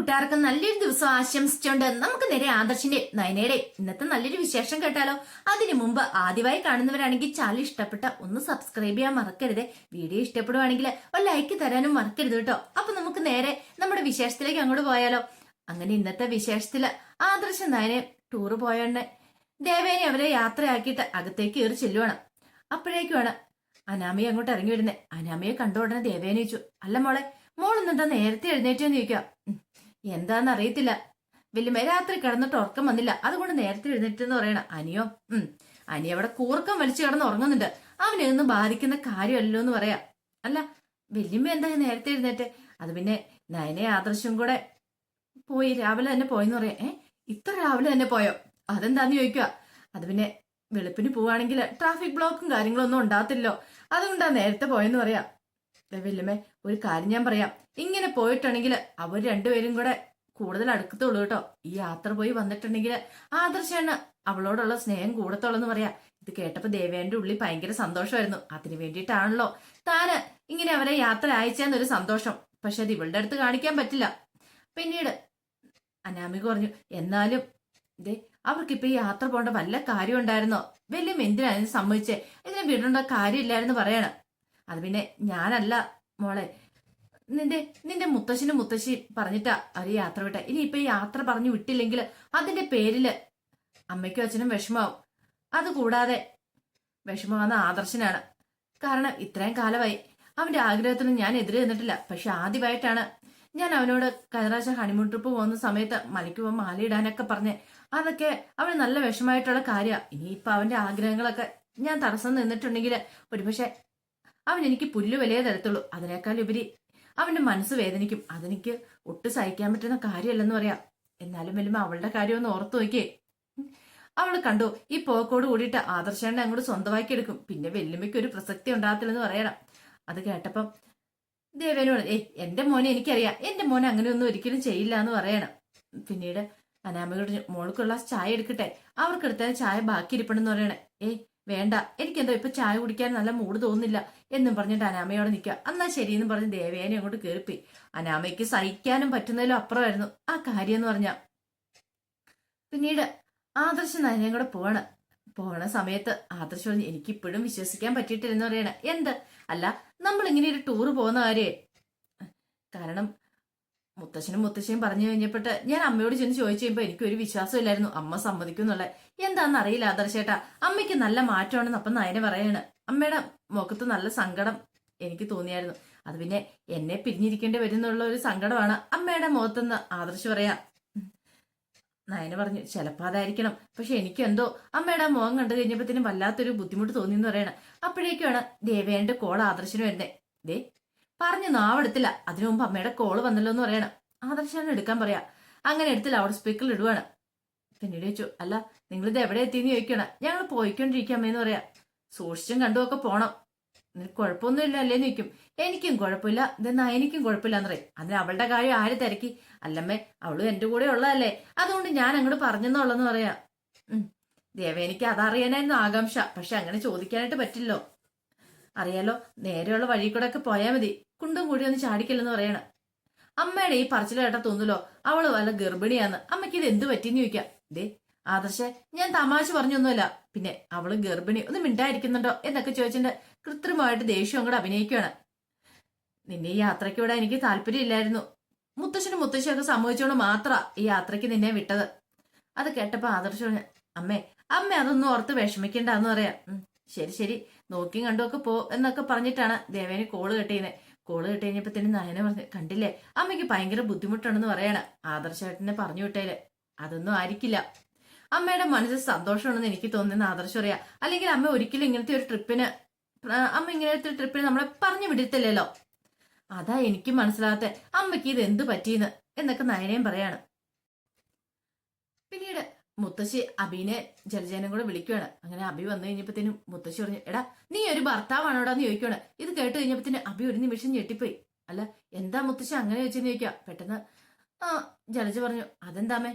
കൂട്ടുകാർക്ക് നല്ലൊരു ദിവസം ആശംസിച്ചുകൊണ്ട് നമുക്ക് നേരെ ആദർശിന്റെ നയനയുടെ ഇന്നത്തെ നല്ലൊരു വിശേഷം കേട്ടാലോ? അതിനു മുമ്പ് ആദ്യമായി കാണുന്നവരാണെങ്കിൽ ചാനൽ ഇഷ്ടപ്പെട്ട ഒന്ന് സബ്സ്ക്രൈബ് ചെയ്യാൻ മറക്കരുത്. വീഡിയോ ഇഷ്ടപ്പെടുവാണെങ്കിൽ ഒരു ലൈക്ക് തരാനും മറക്കരുത് കേട്ടോ. അപ്പൊ നമുക്ക് നേരെ നമ്മുടെ വിശേഷത്തിലേക്ക് അങ്ങോട്ട് പോയാലോ? അങ്ങനെ ഇന്നത്തെ വിശേഷത്തിൽ ആദർശ നയനെ ടൂറ് പോയോണ്ട് ദേവേനെ അവരെ യാത്രയാക്കിയിട്ട് അകത്തേക്ക് കയറി ചെല്ലുവാണ്. അപ്പോഴേക്കുമാണ് അനാമിയെ അങ്ങോട്ട് ഇറങ്ങി വരുന്നത് അനാമിയെ കണ്ടു ഉടനെ ദേവേനെ ചോദിച്ചു അല്ല മോളെ മോൾ എന്താ നേരത്തെ എഴുന്നേറ്റെന്ന് ചോദിക്കാം "ഉം, എന്താന്ന് അറിയത്തില്ല വല്യമ്മ രാത്രി കിടന്നിട്ട് ഉറക്കം വന്നില്ല. അതുകൊണ്ട് നേരത്തെ എഴുന്നേറ്റെന്ന് പറയണ. അനിയോ ഉം അനി അവിടെ കൂർക്കം വലിച്ചു കിടന്ന് ഉറങ്ങുന്നുണ്ട്. അവനെ ഒന്നും ബാധിക്കുന്ന കാര്യമല്ലോ എന്ന് പറയാ. അല്ല വല്യമ്മ എന്താ നേരത്തെ എഴുന്നേറ്റ്? അത് പിന്നെ നയനെ ആദർശം കൂടെ പോയി രാവിലെ തന്നെ പോയെന്ന് പറയാ. ഏ ഇത്ര രാവിലെ തന്നെ പോയോ? അതെന്താന്ന് ചോദിക്കുക അത് പിന്നെ വെളുപ്പിന് പോവാണെങ്കിൽ ട്രാഫിക് ബ്ലോക്കും കാര്യങ്ങളൊന്നും ഉണ്ടാകത്തില്ലോ. അതുകൊണ്ടാ നേരത്തെ പോയെന്ന് പറയാം. വല്യമ്മേ ഒരു കാര്യം ഞാൻ പറയാം. ഇങ്ങനെ പോയിട്ടുണ്ടെങ്കിൽ അവർ രണ്ടുപേരും കൂടെ കൂടുതൽ അടുക്കത്തുള്ളൂ കേട്ടോ. ഈ യാത്ര പോയി വന്നിട്ടുണ്ടെങ്കിൽ ആദർശാണ് അവളോടുള്ള സ്നേഹം കൂടത്തോളെന്ന് പറയാം. ഇത് കേട്ടപ്പോ ദേവേന്റെ ഉള്ളിൽ ഭയങ്കര സന്തോഷമായിരുന്നു. അതിനു വേണ്ടിയിട്ടാണല്ലോ താന് ഇങ്ങനെ അവരെ യാത്ര അയച്ചെന്നൊരു സന്തോഷം. പക്ഷെ അത് ഇവളുടെ അടുത്ത് കാണിക്കാൻ പറ്റില്ല. പിന്നീട് അനാമിക പറഞ്ഞു എന്നാലും ഇതേ അവർക്കിപ്പോ ഈ യാത്ര പോകേണ്ട വല്ല കാര്യം ഉണ്ടായിരുന്നോ? വലിയ എന്തിനാ ഇതിന് സമ്മതിച്ചേ? ഇതിനെ വിടേണ്ട കാര്യമില്ലായിരുന്നു പറയണം. അത് പിന്നെ ഞാനല്ല മോളെ. നിന്റെ നിന്റെ മുത്തശ്ശനും മുത്തശ്ശി പറഞ്ഞിട്ടാ അവർ യാത്ര വിട്ടെ. ഇനി ഇപ്പൊ യാത്ര പറഞ്ഞു വിട്ടില്ലെങ്കിൽ അതിന്റെ പേരിൽ അമ്മയ്ക്കും അച്ഛനും വിഷമാവും. അതുകൂടാതെ വിഷമമാകുന്ന ആദർശനാണ്. കാരണം ഇത്രയും കാലമായി അവന്റെ ആഗ്രഹത്തിനും ഞാൻ എതിരെ നിന്നിട്ടില്ല. പക്ഷെ ആദ്യമായിട്ടാണ് ഞാൻ അവനോട് കഴിഞ്ഞ ഹണിമൂൺ ട്രിപ്പ് പോകുന്ന സമയത്ത് മലയ്ക്ക് പോകുമ്പോൾ മാലയിടാനൊക്കെ പറഞ്ഞ് അതൊക്കെ അവന് നല്ല വിഷമായിട്ടുള്ള കാര്യമാണ് ഇനിയിപ്പൊ അവന്റെ ആഗ്രഹങ്ങളൊക്കെ ഞാൻ തടസ്സം നിന്നിട്ടുണ്ടെങ്കിൽ ഒരുപക്ഷെ അവൻ എനിക്ക് പുല്ല് വിലയേ തരത്തുള്ളൂ. അതിനേക്കാൾ ഉപരി അവന്റെ മനസ്സ് വേദനിക്കും. അതെനിക്ക് ഒട്ടും സഹിക്കാൻ പറ്റുന്ന കാര്യമല്ലെന്ന് പറയാം. എന്നാലും വല്ലുമ്പോ അവളുടെ കാര്യം ഒന്ന് ഓർത്തു നോക്കിയേ. അവൾ കണ്ടു ഈ പോക്കോട് കൂടിയിട്ട് ആദർശനെ അങ്ങോട്ട് സ്വന്തമാക്കി എടുക്കും. പിന്നെ വെല്ലുമ്മയ്ക്ക് ഒരു പ്രസക്തി ഉണ്ടാകത്തില്ലെന്ന് പറയണം. അത് കേട്ടപ്പം ദേവേനോട് ഏയ് എന്റെ മോനെ എനിക്കറിയാം. എന്റെ മോനെ അങ്ങനെയൊന്നും ഒരിക്കലും ചെയ്യില്ല എന്ന് പറയണം. പിന്നീട് അനാമയോട് മോൾക്കുള്ള ചായ എടുക്കട്ടെ. അവർക്കെടുത്താൽ ചായ ബാക്കി ഇരിപ്പണെന്ന് പറയണേ. ഏയ് വേണ്ട എനിക്കെന്തോ ഇപ്പൊ ചായ കുടിക്കാൻ നല്ല മൂട് തോന്നുന്നില്ല എന്നും പറഞ്ഞിട്ട് അനാമയോടെ നിൽക്കുക. എന്നാ ശരിയെന്ന് പറഞ്ഞ് ദേവേനെ അങ്ങോട്ട് കേറിപ്പോയി. അനാമയ്ക്ക് സഹിക്കാനും പറ്റുന്നതിലും അപ്പുറമായിരുന്നു. ആ കാര്യം എന്ന് പറഞ്ഞ പിന്നീട് ആദർശ നയനയും കൂടെ പോവാണ്. പോണ സമയത്ത് ആദർശ് പറഞ്ഞു എനിക്ക് ഇപ്പോഴും വിശ്വസിക്കാൻ പറ്റിയിട്ടില്ലെന്ന് പറയണ. എന്ത്? അല്ല നമ്മൾ ഇങ്ങനെ ഒരു ടൂറ് പോകുന്ന കാര്യേ. കാരണം മുത്തശ്ശനും മുത്തശ്ശിയും പറഞ്ഞു കഴിഞ്ഞപ്പോട്ട് ഞാൻ അമ്മയോട് ചെന്ന് ചോദിച്ചു കഴിയുമ്പോൾ എനിക്ക് ഒരു വിശ്വാസമില്ലായിരുന്നു. അമ്മ സമ്മതിക്കും എന്നുള്ള. എന്താണെന്ന് അറിയില്ല ആദർശേട്ടാ. അമ്മയ്ക്ക് നല്ല മാറ്റമാണെന്ന് അപ്പം നയന പറയാണ്. അമ്മയുടെ മുഖത്ത് നല്ല സങ്കടം എനിക്ക് തോന്നിയായിരുന്നു. അത് പിന്നെ എന്നെ പിരിഞ്ഞിരിക്കേണ്ടി വരുന്നുള്ള ഒരു സങ്കടമാണ് അമ്മയുടെ മുഖത്തെന്ന് ആദർശ് പറയാ. നയന പറഞ്ഞു ചിലപ്പോ അതായിരിക്കണം. പക്ഷെ എനിക്കെന്തോ അമ്മയുടെ മുഖം കണ്ടു കഴിഞ്ഞപ്പോഴത്തേനും വല്ലാത്തൊരു ബുദ്ധിമുട്ട് തോന്നിയെന്ന് പറയണം. അപ്പോഴേക്കുമാണ് ദേവേന്റെ കോൾ ആദർശന് വരുന്നത് ദേ പറഞ്ഞു നാവെടുത്തില്ല. അതിനു മുമ്പ് അമ്മയുടെ കോൾ വന്നല്ലോ എന്ന് പറയണം. ആദർശാണ് എടുക്കാൻ പറയാ. അങ്ങനെ എടുത്ത് ലൗഡ് സ്പീക്കറിൽ ഇടുവാണ്. പിന്നീട് ചോദിച്ചു അല്ല നിങ്ങൾ ഇത് എവിടെ എത്തിയെന്ന് ചോദിക്കണം ഞങ്ങൾ പോയിക്കൊണ്ടിരിക്കാം അമ്മയെന്ന് പറയാ. സൂക്ഷിച്ചും കണ്ടുമൊക്കെ പോണം. നിനക്ക് കുഴപ്പമൊന്നുമില്ല അല്ലേന്ന് ചോദിക്കും. എനിക്കും കുഴപ്പമില്ല. ഇതെന്നാ എനിക്കും കുഴപ്പമില്ല എന്ന് പറയും. അതിന് അവളുടെ കാര്യം ആര് തിരക്കി? അല്ലമ്മേ അവളും എന്റെ കൂടെ ഉള്ളതല്ലേ. അതുകൊണ്ട് ഞാൻ അങ്ങോട്ട് പറഞ്ഞെന്നുള്ളെന്ന് പറയാ. ദേവ എനിക്ക് അതറിയാനായിരുന്നു ആകാംക്ഷ. പക്ഷെ അങ്ങനെ ചോദിക്കാനായിട്ട് പറ്റില്ലോ അറിയാലോ നേരെയുള്ള വഴി കൂടെ ഒക്കെ പോയാൽ മതി. കുണ്ടും കൂടി ഒന്ന് ചാടിക്കില്ലെന്ന് പറയണം. അമ്മയുടെ ഈ പറച്ചിൽ കേട്ടാ തോന്നുല്ലോ. അവൾ വല്ല ഗർഭിണിയാന്ന്. അമ്മയ്ക്ക് ഇത് എന്ത് പറ്റിന്ന് ചോദിക്കാം. ദേ ആദർശ ഞാൻ തമാശ പറഞ്ഞൊന്നുമല്ല. പിന്നെ അവൾ ഗർഭിണി ഒന്ന് മിണ്ടായിരിക്കുന്നുണ്ടോ എന്നൊക്കെ ചോദിച്ചിട്ട് കൃത്രിമമായിട്ട് ദേഷ്യം അങ്ങോട്ട് അഭിനയിക്കുകയാണ്. നിന്നെ ഈ യാത്രയ്ക്ക് വിടാൻ എനിക്ക് താല്പര്യമില്ലായിരുന്നു. മുത്തശ്ശനും മുത്തശ്ശിയൊക്കെ സമ്മതിച്ചോണ്ട് മാത്ര ഈ യാത്രയ്ക്ക് നിന്നെ വിട്ടത്. അത് കേട്ടപ്പോ ആദർശ അമ്മേ അമ്മ അതൊന്നും ഓർത്ത് വിഷമിക്കണ്ടെന്ന് പറയാം. ശരി ശരി. നോക്കിയും കണ്ടുമൊക്കെ പോ എന്നൊക്കെ പറഞ്ഞിട്ടാണ് ദേവേനെ കോൾ കെട്ടിയത് കോൾ കിട്ടിയപ്പോ തന്നെ നയന പറഞ്ഞു കണ്ടില്ലേ? അമ്മയ്ക്ക് ഭയങ്കര ബുദ്ധിമുട്ടുണ്ടെന്ന് പറയണ. ആദർശേട്ടനെ പറഞ്ഞു വിട്ടേൽ. അതൊന്നും ആയിരിക്കില്ല. അമ്മയുടെ മനസ്സിൽ സന്തോഷമാണെന്ന് എനിക്ക് തോന്നുന്ന ആദർശം അറിയാം അല്ലെങ്കിൽ അമ്മ ഒരിക്കലും ഇങ്ങനത്തെ ഒരു ട്രിപ്പിന് അമ്മ ഇങ്ങനത്തെ ട്രിപ്പിന് നമ്മളെ പറഞ്ഞു വിടത്തില്ലല്ലോ. അതാ എനിക്ക് മനസ്സിലാകാത്ത. അമ്മയ്ക്ക് ഇത് എന്ത് പറ്റിയെന്ന്? എന്നൊക്കെ നയനയും പറയാണ്. പിന്നീട് മുത്തശ്ശി അബീനെ ജലജേനം കൂടെ വിളിക്കുകയാണ് അങ്ങനെ അബി വന്നു കഴിഞ്ഞപ്പത്തേനും മുത്തശ്ശി പറഞ്ഞു എടാ നീ ഒരു ഭർത്താവാണോടാ എന്ന് ചോദിക്കുകയാണ് ഇത് കേട്ട് കഴിഞ്ഞപ്പത്തേനും അബി ഒരു നിമിഷം ഞെട്ടിപ്പോയി. അല്ല എന്താ മുത്തശ്ശി അങ്ങനെ ചോദിച്ചെന്ന് ചോദിക്കുക പെട്ടെന്ന് ആ ജലജ പറഞ്ഞു അതെന്താമേ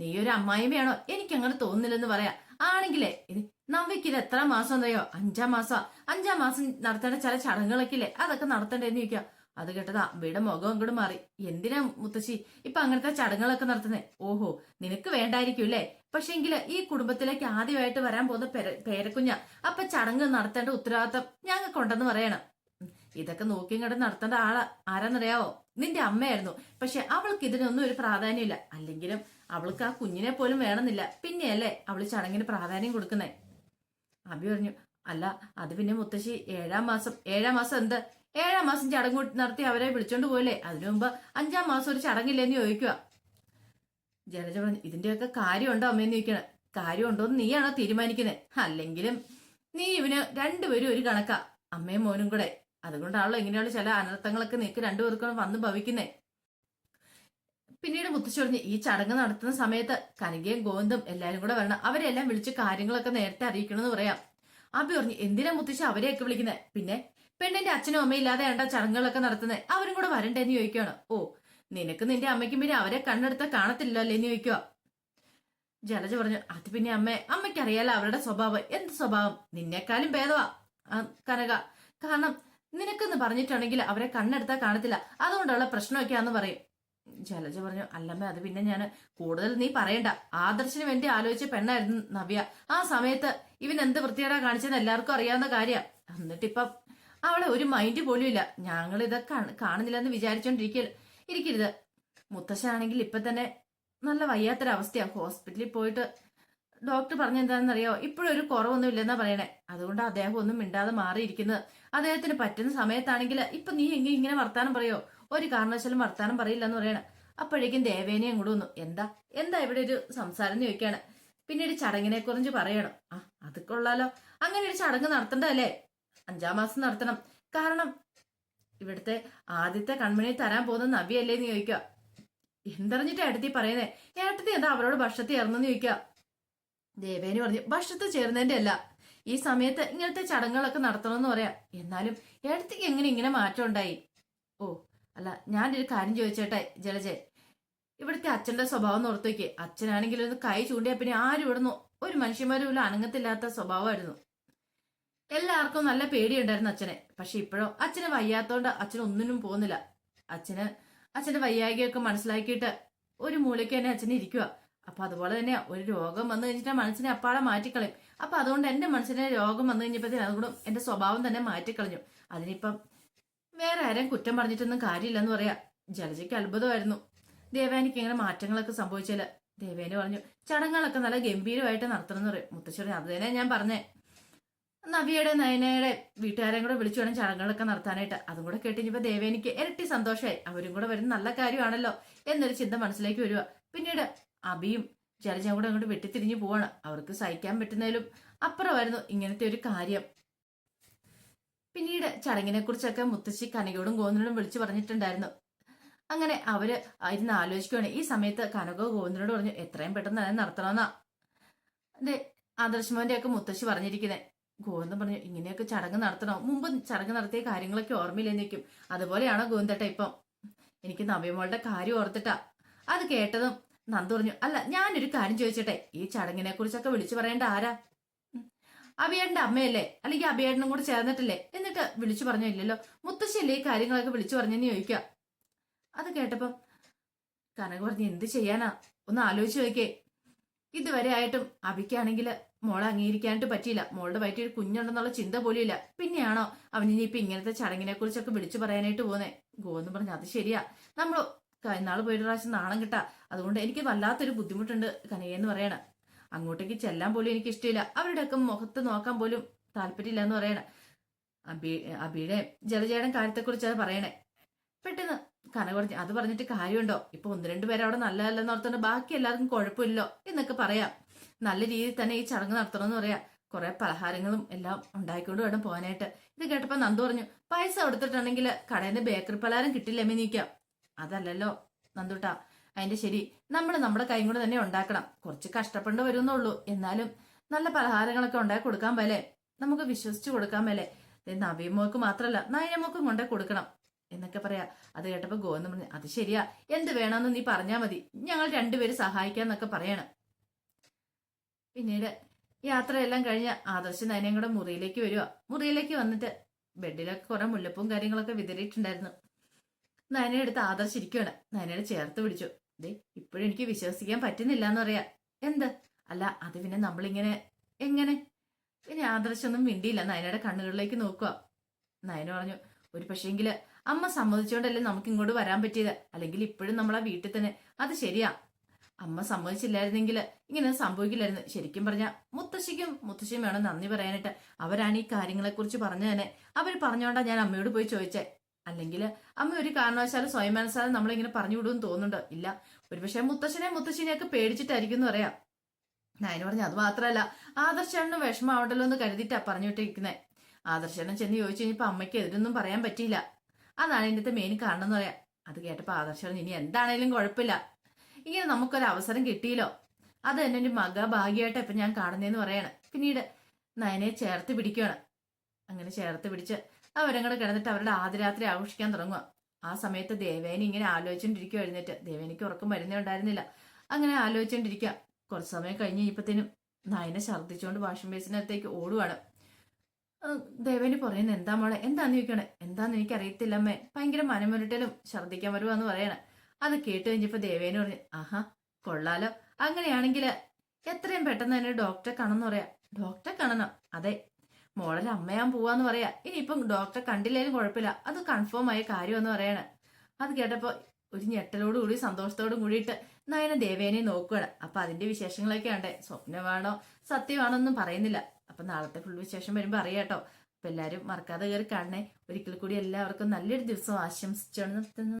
നീ ഒരു അമ്മായിമ്മയാണോ? എനിക്ക് അങ്ങനെ തോന്നുന്നില്ലെന്ന് പറയാ. ആണെങ്കിലേ ഇത് നവയ്ക്ക് ഇത് എത്ര മാസം എന്നറിയോ അഞ്ചാം മാസം അഞ്ചാം മാസം നടത്തേണ്ട ചില ചടങ്ങുകളൊക്കെ ഇല്ലേ? അതൊക്കെ നടത്തേണ്ടതെന്ന് ചോദിക്കുക അത് കേട്ടത് അബിയുടെ മുഖം അങ്ങോട്ട് മാറി. എന്തിനാ മുത്തശ്ശി? ഇപ്പൊ അങ്ങനത്തെ ചടങ്ങുകളൊക്കെ നടത്തുന്നേ. ഓഹോ നിനക്ക് വേണ്ടായിരിക്കും അല്ലേ? പക്ഷെങ്കിൽ ഈ കുടുംബത്തിലേക്ക് ആദ്യമായിട്ട് വരാൻ പോകുന്ന പേര- പേരക്കുഞ്ഞ അപ്പൊ ചടങ്ങ് നടത്തേണ്ട ഉത്തരവാദിത്തം ഞങ്ങൾക്കുണ്ടെന്ന് പറയണം. ഇതൊക്കെ നോക്കി ഇങ്ങോട്ട് നടത്തേണ്ട ആൾ. ആരാന്നറിയാവോ? നിന്റെ അമ്മയായിരുന്നു. പക്ഷെ അവൾക്ക് ഇതിനൊന്നും ഒരു പ്രാധാന്യമില്ല. അല്ലെങ്കിലും അവൾക്ക് ആ കുഞ്ഞിനെ പോലും വേണമെന്നില്ല. പിന്നെയല്ലേ അവൾ ചടങ്ങിന് പ്രാധാന്യം കൊടുക്കുന്നേ? അബി പറഞ്ഞു അല്ല അത് പിന്നെ മുത്തശ്ശി ഏഴാം മാസം ഏഴാം മാസം എന്ത്? ഏഴാം മാസം ചടങ്ങ് നടത്തി അവരെ വിളിച്ചോണ്ട് പോയില്ലേ? അതിനു മുമ്പ് അഞ്ചാം മാസം ഒരു ചടങ്ങില്ലെന്ന് ചോദിക്കുക ജലജ പറഞ്ഞു ഇതിന്റെയൊക്കെ കാര്യമുണ്ടോ അമ്മയെന്ന് ചോദിക്കണേ കാര്യമുണ്ടോ എന്ന് നീയാണോ തീരുമാനിക്കുന്നത് അല്ലെങ്കിലും നീ ഇവന് രണ്ടുപേരും ഒരു കണക്കാ അമ്മയും മോനും കൂടെ. അതുകൊണ്ടാണല്ലോ ഇങ്ങനെയുള്ള ചില അനർത്ഥങ്ങളൊക്കെ നിനക്ക് രണ്ടുപേർക്കും വന്ന് ഭവിക്കുന്നേ. പിന്നീട് മുത്തശ്ശൊറിഞ്ഞ് ഈ ചടങ്ങ് നടത്തുന്ന സമയത്ത് കനകയും ഗോവിന്ദും എല്ലാരും കൂടെ വരണം. അവരെല്ലാം വിളിച്ച് കാര്യങ്ങളൊക്കെ നേരത്തെ അറിയിക്കണമെന്ന് പറയാം. അബി പറഞ്ഞു എന്തിനാ മുത്തശ്ശ അവരെയൊക്കെ വിളിക്കുന്നത് പിന്നെ പെണ്ണിന്റെ അച്ഛനും അമ്മയും ഇല്ലാതെ വേണ്ട ചടങ്ങുകളൊക്കെ നടത്തുന്നത് അവരും കൂടെ വരണ്ടേന്ന് ചോദിക്കുകയാണ് ഓ നിനക്ക് നിന്റെ അമ്മയ്ക്കും പിന്നെ അവരെ കണ്ണെടുത്ത കാണത്തില്ലല്ലോ അല്ലേ എന്ന് ചോദിക്കുക ജലജ പറഞ്ഞു അത് പിന്നെ അമ്മ അമ്മയ്ക്ക് അറിയാലോ അവരുടെ സ്വഭാവം. എന്ത് സ്വഭാവം? നിന്നെക്കാളും ഭേദവാ. കനക കാരണം നിനക്കെന്ന് പറഞ്ഞിട്ടുണ്ടെങ്കിൽ അവരെ കണ്ണെടുത്താൽ കാണത്തില്ല. അതുകൊണ്ടുള്ള പ്രശ്നമൊക്കെയാന്ന് പറയും. ജലജ പറഞ്ഞു അല്ലമ്മ അത് പിന്നെ ഞാൻ കൂടുതൽ നീ പറയണ്ട. ആദർശിന് വേണ്ടി ആലോചിച്ച പെണ്ണായിരുന്നു നവ്യ. ആ സമയത്ത് ഇവൻ എന്ത് വൃത്തിയേടാ കാണിച്ചെന്ന് എല്ലാവർക്കും അറിയാവുന്ന കാര്യം. എന്നിട്ടിപ്പം അവളെ ഒരു മൈൻഡ് പോലും ഇല്ല. ഞങ്ങൾ ഇതൊക്കെ കാണ- കാണുന്നില്ലെന്ന് വിചാരിച്ചോണ്ടിരിക്കൽ ഇരിക്കരുത്. മുത്തശ്ശനാണെങ്കിൽ ഇപ്പൊ തന്നെ നല്ല വയ്യാത്തൊരവസ്ഥയാ. ഹോസ്പിറ്റലിൽ പോയിട്ട് ഡോക്ടർ പറഞ്ഞെന്താണെന്നറിയോ? ഇപ്പോഴും ഒരു കുറവൊന്നും ഇല്ലെന്നാ പറയണേ. അതുകൊണ്ട് അദ്ദേഹം ഒന്നും മിണ്ടാതെ മാറിയിരിക്കുന്നത് അദ്ദേഹത്തിന് പറ്റുന്ന സമയത്താണെങ്കിൽ ഇപ്പൊ നീ എങ്ങനെ ഇങ്ങനെ വർത്താനം പറയോ? ഒരു കാരണവശാലും വർത്താനം പറയില്ല എന്ന് പറയണേ. അപ്പോഴേക്കും ദേവേനെ അങ്ങോട്ട് വന്നു. എന്താ? എന്താ ഇവിടെ ഒരു സംസാരം ചോദിക്കാണ് പിന്നീട് ചടങ്ങിനെ കുറിച്ച് പറയണം. ആ അത് കൊള്ളാലോ. അങ്ങനെ ഒരു ചടങ്ങ് നടത്തണ്ടല്ലേ അഞ്ചാം മാസം നടത്തണം. കാരണം ഇവിടുത്തെ ആദ്യത്തെ കൺമണി തരാൻ പോകുന്ന നബിയല്ലേ എന്ന് ചോദിക്കുക. എന്തറിഞ്ഞിട്ട് ഏട്ടത്തി പറയുന്നേ? ഏട്ടത്തി എന്താ അവരോട് ഭക്ഷണത്തിൽ ഇറന്നെന്ന് ചോദിക്കുക? ദേവേനി പറഞ്ഞു ഭക്ഷണത്തിൽ ചേർന്നതിന്റെ അല്ല. ഈ സമയത്ത് ഇങ്ങനത്തെ ചടങ്ങുകളൊക്കെ നടത്തണമെന്ന് പറയാം. എന്നാലും ഏട്ടത്തിക്ക് എങ്ങനെ ഇങ്ങനെ മാറ്റം ഉണ്ടായി? ഓ അല്ല ഞാൻ ഞാനൊരു കാര്യം ചോദിച്ചേട്ടെ ജലജെ. ഇവിടുത്തെ അച്ഛന്റെ സ്വഭാവം എന്ന് ഓർത്ത് വയ്ക്കേ അച്ഛനാണെങ്കിൽ ഒന്ന് കൈ ചൂണ്ടിയാ പിന്നെ ആരും ഇവിടുന്ന് ഒരു മനുഷ്യന്മാരും അനങ്ങത്തില്ലാത്ത സ്വഭാവമായിരുന്നു. എല്ലാവർക്കും നല്ല പേടിയുണ്ടായിരുന്നു അച്ഛനെ. പക്ഷെ ഇപ്പോഴോ അച്ഛന് വയ്യാത്തോണ്ട് അച്ഛൻ ഒന്നിനും പോകുന്നില്ല. അച്ഛന് അച്ഛന്റെ വയ്യായികയൊക്കെ മനസ്സിലാക്കിയിട്ട് ഒരു മൂലയ്ക്ക് തന്നെ അച്ഛന് ഇരിക്കുക അപ്പൊ അതുപോലെ തന്നെ ഒരു രോഗം വന്നു കഴിഞ്ഞിട്ട് മനസ്സിനെ അപ്പാടെ മാറ്റിക്കളയും. അപ്പൊ അതുകൊണ്ട് എന്റെ മനസ്സിനെ രോഗം വന്നു കഴിഞ്ഞപ്പോഴത്തേനും അതുകൊണ്ട് എന്റെ സ്വഭാവം തന്നെ മാറ്റിക്കളഞ്ഞു. അതിനിപ്പം വേറെ ആരെയും കുറ്റം പറഞ്ഞിട്ടൊന്നും കാര്യമില്ലെന്ന് പറയാ. ജലജയ്ക്ക് അത്ഭുതമായിരുന്നു. ദേവാനിക്ക് ഇങ്ങനെ മാറ്റങ്ങളൊക്കെ സംഭവിച്ചാൽ. ദേവേനെ പറഞ്ഞു ചടങ്ങുകളൊക്കെ നല്ല ഗംഭീരമായിട്ട് നടത്തണം എന്ന് പറയും. മുത്തശ്ശേരി അത് തന്നെ ഞാൻ പറഞ്ഞേ. നവിയുടെ നയനയുടെ വീട്ടുകാരെയും കൂടെ വിളിച്ചു വേണം ചടങ്ങുകളൊക്കെ നടത്താനായിട്ട്. അതും കൂടെ കേട്ടിഞ്ഞപ്പോ ദേവേനിക്ക് ഇരട്ടി സന്തോഷമായി. അവരും കൂടെ വരുന്ന നല്ല കാര്യമാണല്ലോ എന്നൊരു ചിന്ത മനസ്സിലേക്ക് വരിക. പിന്നീട് അബിയും ജലജയും കൂടെ അങ്ങോട്ട് വെട്ടിത്തിരിഞ്ഞു പോവാണ്. അവർക്ക് സഹിക്കാൻ പറ്റുന്നതിലും അപ്പുറമായിരുന്നു ഇങ്ങനത്തെ ഒരു കാര്യം. പിന്നീട് ചടങ്ങിനെ കുറിച്ചൊക്കെ മുത്തശ്ശി കനകയോടും ഗോവിന്ദനോടും വിളിച്ചു പറഞ്ഞിട്ടുണ്ടായിരുന്നു. അങ്ങനെ അവർ ഇരുന്ന് ആലോചിക്കുകയാണ് ഈ സമയത്ത് കനക ഗോവിന്ദനോട് പറഞ്ഞു എത്രയും പെട്ടെന്ന് തന്നെ നടത്തണമെന്നാ. അതെ ആദർശമോന്റെ ഒക്കെ മുത്തശ്ശി പറഞ്ഞിരിക്കുന്നത് ഗോവിന്ദൻ പറഞ്ഞു ഇങ്ങനെയൊക്കെ ചടങ്ങ് നടത്തണോ. മുമ്പ് ചടങ്ങ് നടത്തിയ കാര്യങ്ങളൊക്കെ ഓർമ്മയില്ല നിൽക്കും അതുപോലെയാണോ ഗോവിന്ദട്ട ഇപ്പം. എനിക്ക് നവ്യമോളുടെ കാര്യം ഓർത്തിട്ടാ. അത് കേട്ടതും നന്ദു പറഞ്ഞു അല്ല ഞാനൊരു കാര്യം ചോദിച്ചട്ടെ? ഈ ചടങ്ങിനെ കുറിച്ചൊക്കെ വിളിച്ചു പറയേണ്ട ആരാ? അഭിയേടന്റെ അമ്മയല്ലേ? അല്ലെങ്കിൽ അഭിയേട്ടനും കൂടെ ചേർന്നിട്ടില്ലേ? എന്നിട്ട് വിളിച്ചു പറഞ്ഞു ഇല്ലല്ലോ മുത്തശ്ശിയല്ലേ ഈ കാര്യങ്ങളൊക്കെ വിളിച്ചു പറഞ്ഞെന്ന് ചോദിക്കുക? അത് കേട്ടപ്പം കനക പറഞ്ഞു എന്ത് ചെയ്യാനാ? ഒന്ന് ആലോചിച്ച് നോക്കേ ഇതുവരെ ആയിട്ടും അഭിക്കാണെങ്കിൽ മോളെ അംഗീകരിക്കാനായിട്ട് പറ്റിയില്ല. മോളുടെ വയറ്റിൽ കുഞ്ഞുണ്ടെന്നുള്ള ചിന്ത പോലും ഇല്ല പിന്നെയാണോ അവൻ ഇനിയിപ്പോ ഇങ്ങനത്തെ ചടങ്ങിനെ കുറിച്ചൊക്കെ വിളിച്ചു പറയാനായിട്ട് പോകുന്നേ? ഗോന്ന് പറഞ്ഞു അത് ശരിയാ. നമ്മൾ കഴിഞ്ഞാൾ പോയിട്ട് പ്രാവശ്യം നാണം കിട്ടാ. അതുകൊണ്ട് എനിക്ക് വല്ലാത്തൊരു ബുദ്ധിമുട്ടുണ്ട് കനകയെന്ന് പറയണ. അങ്ങോട്ടേക്ക് ചെല്ലാൻ പോലും എനിക്ക് ഇഷ്ടമില്ല അവരുടെയൊക്കെ മുഖത്ത് നോക്കാൻ പോലും താല്പര്യമില്ല എന്ന് പറയണ. അബി അബിയുടെ ജലജയുടെ കാര്യത്തെക്കുറിച്ച് അത് പറയണേ. പെട്ടെന്ന് കന പറഞ്ഞു അത് പറഞ്ഞിട്ട് കാര്യമുണ്ടോ? ഇപ്പൊ ഒന്ന് രണ്ട് പേര് അവിടെ നല്ലതല്ലെന്ന് ഓർത്തോണ്ട് ബാക്കി എല്ലാവർക്കും കുഴപ്പമില്ലോ എന്നൊക്കെ പറയാം. നല്ല രീതിയിൽ തന്നെ ഈ ചടങ്ങ് നടത്തണമെന്ന് പറയാ. കുറെ പലഹാരങ്ങളും എല്ലാം ഉണ്ടാക്കിക്കൊണ്ട് വേണം പോകാനായിട്ട്. ഇത് കേട്ടപ്പോ നന്ദു പറഞ്ഞു പൈസ കൊടുത്തിട്ടുണ്ടെങ്കിൽ കടയിൽ ബേക്കറി പലഹാരം കിട്ടില്ല നീക്കാം അതല്ലല്ലോ നന്ദുട്ടാ. അതിന്റെ ശരി നമ്മൾ നമ്മുടെ കൈ കൊണ്ട് തന്നെ ഉണ്ടാക്കണം. കുറച്ച് കഷ്ടപ്പെട്ട് വരുന്നുള്ളൂ. എന്നാലും നല്ല പലഹാരങ്ങളൊക്കെ ഉണ്ടാക്കി കൊടുക്കാൻ പോലെ നമുക്ക് വിശ്വസിച്ച് കൊടുക്കാൻ മേലെ. നവീമോക്ക് മാത്രല്ല നയനമോക്കും കൊണ്ടേ കൊടുക്കണം. എന്നൊക്കെ പറയാ. അത് കേട്ടപ്പോ ഗോവന്ന് പറഞ്ഞു അത് ശരിയാ. എന്ത് വേണമെന്ന് നീ പറഞ്ഞാ മതി. ഞങ്ങൾ രണ്ടുപേരും സഹായിക്കാന്നൊക്കെ പറയണം. പിന്നീട് യാത്രയെല്ലാം കഴിഞ്ഞ് ആദർശ് നയനയും കൂടെ മുറിയിലേക്ക് വരിക മുറിയിലേക്ക് വന്നിട്ട് ബെഡിലൊക്കെ കുറെ മുല്ലപ്പും കാര്യങ്ങളൊക്കെ വിതറിയിട്ടുണ്ടായിരുന്നു. നയനെ എടുത്ത് ആദർശ് ഇരിക്കുവാണ്. നയനയുടെ ചേർത്ത് പിടിച്ചു. ദേ ഇപ്പോഴും എനിക്ക് വിശ്വസിക്കാൻ പറ്റുന്നില്ല എന്ന് പറയാ. എന്ത്? അല്ല അത് പിന്നെ നമ്മളിങ്ങനെ എങ്ങനെ? പിന്നെ ആദർശൊന്നും മിണ്ടിയില്ല. നയനയുടെ കണ്ണുകളിലേക്ക് നോക്കുക നയന പറഞ്ഞു ഒരു പക്ഷേങ്കിൽ അമ്മ സമ്മതിച്ചോണ്ടല്ലേ നമുക്ക് ഇങ്ങോട്ട് വരാൻ പറ്റിയത്? അല്ലെങ്കിൽ ഇപ്പോഴും നമ്മളാ വീട്ടിൽ തന്നെ. അത് ശരിയാ. അമ്മ സമ്മതിച്ചില്ലായിരുന്നെങ്കിൽ ഇങ്ങനെ സംഭവിക്കില്ലായിരുന്നു. ശരിക്കും പറഞ്ഞ മുത്തശ്ശിക്കും മുത്തശ്ശിയും വേണം നന്ദി പറയാനായിട്ട്. അവരാണ് ഈ കാര്യങ്ങളെക്കുറിച്ച് പറഞ്ഞു തന്നെ. അവർ പറഞ്ഞോണ്ടാ ഞാൻ അമ്മയോട് പോയി ചോദിച്ചേ. അല്ലെങ്കിൽ അമ്മ ഒരു കാരണവശാലും സ്വയം മനസ്സാലും നമ്മളിങ്ങനെ പറഞ്ഞു വിടുമെന്ന് തോന്നുന്നുണ്ടോ. ഇല്ല. ഒരുപക്ഷെ മുത്തശ്ശനെ മുത്തശ്ശിനെയൊക്കെ പേടിച്ചിട്ടായിരിക്കും എന്ന് പറയാം. നായന് പറഞ്ഞു അത് മാത്രമല്ല ആദർശേണ്ണന് വിഷമാവണ്ടല്ലോ എന്ന് കരുതിയിട്ടാ പറഞ്ഞു ആദർശനം ചെന്ന് ചോദിച്ചു കഴിഞ്ഞപ്പോ അമ്മയ്ക്ക് എതിരൊന്നും പറയാൻ പറ്റിയില്ല. അതാണ് ഇതിന്റെ മെയിൻ കാരണം എന്ന് പറയാം. അത് കേട്ടപ്പോ ആദർശേണ്ണൻ ഇനി എന്താണേലും കുഴപ്പമില്ല. ഇങ്ങനെ നമുക്കൊരു അവസരം കിട്ടിയല്ലോ. അത് തന്നെ ഒരു മകഭാഗ്യമായിട്ട് ഇപ്പൊ ഞാൻ കാണുന്നതെന്ന് പറയാണ്. പിന്നീട് നയനെ ചേർത്ത് പിടിക്കുകയാണ് അങ്ങനെ ചേർത്ത് പിടിച്ച് അവരങ്ങടെ കിടന്നിട്ട് അവരുടെ ആദ്യരാത്രി ആഘോഷിക്കാൻ തുടങ്ങുക ആ സമയത്ത് ദേവേനി ഇങ്ങനെ ആലോചിച്ചുകൊണ്ടിരിക്കുക എഴുന്നേറ്റ്. ദേവേനിക്ക് ഉറക്കം വരുന്നേ ഉണ്ടായിരുന്നില്ല. അങ്ങനെ ആലോചിച്ചുകൊണ്ടിരിക്കുക കുറച്ച് സമയം കഴിഞ്ഞ് ഇപ്പത്തേനും നയനെ ഛർദ്ദിച്ചുകൊണ്ട് വാഷിംഗ് ബേസിനകത്തേക്ക് ഓടുവാണ്. ദേവേനി പറയുന്നത് എന്താ മോളെ? എന്താന്ന് ചോദിക്കണേ എന്താന്ന് എനിക്ക് അറിയത്തില്ല അമ്മേ ഭയങ്കര മനമുരുട്ടലും ഛർദ്ദിക്കാൻ വരുവാന്ന് പറയണേ. അത് കേട്ട് കഴിഞ്ഞപ്പോ ദേവേനു പറഞ്ഞു ആഹാ കൊള്ളാലോ. അങ്ങനെയാണെങ്കിൽ എത്രയും പെട്ടെന്ന് തന്നെ ഡോക്ടറെ കാണണം പറയാ. ഡോക്ടറെ കാണണം. അതെ മോളെ അമ്മയാൻ പോവാന്ന് പറയാ. ഇനിയിപ്പം ഡോക്ടറെ കണ്ടില്ലേലും കുഴപ്പമില്ല. അത് കൺഫേം ആയ കാര്യമെന്ന് പറയാണ്. അത് കേട്ടപ്പോ ഒരു ഞെട്ടലോട് കൂടി സന്തോഷത്തോടും കൂടിയിട്ട് നയന ദേവേനെ നോക്കുകയാണ് അപ്പൊ അതിന്റെ വിശേഷങ്ങളൊക്കെ ഉണ്ട് സ്വപ്നമാണോ സത്യമാണോ ഒന്നും പറയുന്നില്ല. അപ്പൊ നാളത്തെ ഫുൾ വിശേഷം വരുമ്പോ അറിയാട്ടോ അപ്പൊ എല്ലാരും മറക്കാതെ കയറി കാണണേ. ഒരിക്കൽ കൂടി എല്ലാവർക്കും നല്ലൊരു ദിവസം ആശംസിച്ചാണ് നിർത്തുന്നത്